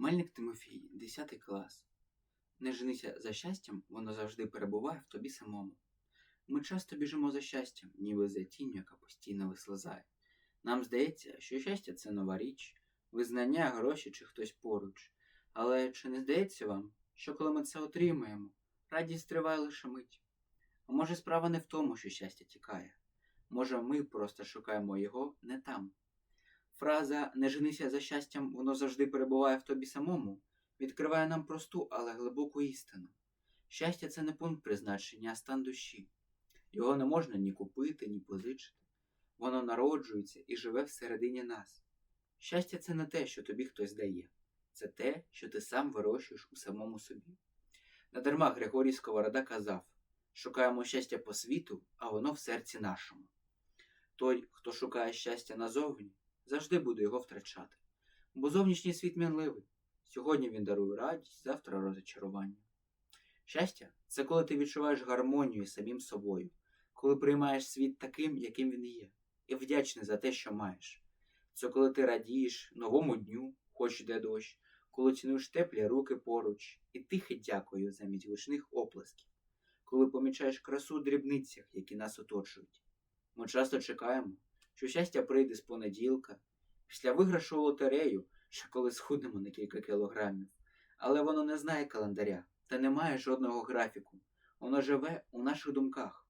Мельник Тимофій, 10 клас. Не женися за щастям, воно завжди перебуває в тобі самому. Ми часто біжимо за щастям, ніби за тінню, яка постійно вислизає. Нам здається, що щастя це нова річ, визнання, гроші чи хтось поруч. Але чи не здається вам, що коли ми це отримаємо, радість триває лише мить? А може справа не в тому, що щастя тікає? Може, ми просто шукаємо його не там. Фраза не женися за щастям, воно завжди перебуває в тобі самому, відкриває нам просту, але глибоку істину. Щастя це не пункт призначення, а стан душі. Його не можна ні купити, ні позичити. Воно народжується і живе всередині нас. Щастя це не те, що тобі хтось дає, це те, що ти сам вирощуєш у самому собі. Надарма Григорій Сковорода казав шукаємо щастя по світу, а воно в серці нашому. Той, хто шукає щастя назовні, завжди буде його втрачати. Бо зовнішній світ мінливий. Сьогодні він дарує радість, завтра розочарування. Щастя це коли ти відчуваєш гармонію з самим собою, коли приймаєш світ таким, яким він є, і вдячний за те, що маєш. Це коли ти радієш новому дню, хоч іде дощ, коли цінуєш теплі руки поруч, і тихе дякую замість гучних оплесків, коли помічаєш красу дрібницях, які нас оточують. Ми часто чекаємо, що щастя прийде з понеділка, після виграшу лотерею, що коли схуднемо на кілька кілограмів, але воно не знає календаря та не має жодного графіку. Воно живе у наших думках.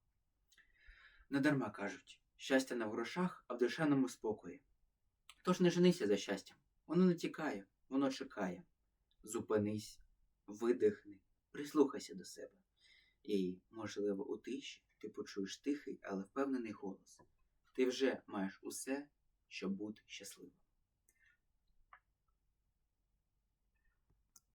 Недарма кажуть, щастя не в грошах, а в душевному спокої. Тож не женися за щастям, воно не тікає, воно чекає. Зупинись, видихни, прислухайся до себе. І, можливо, у тиші ти почуєш тихий, але впевнений голос. Ти вже маєш усе, щоб бути щасливим.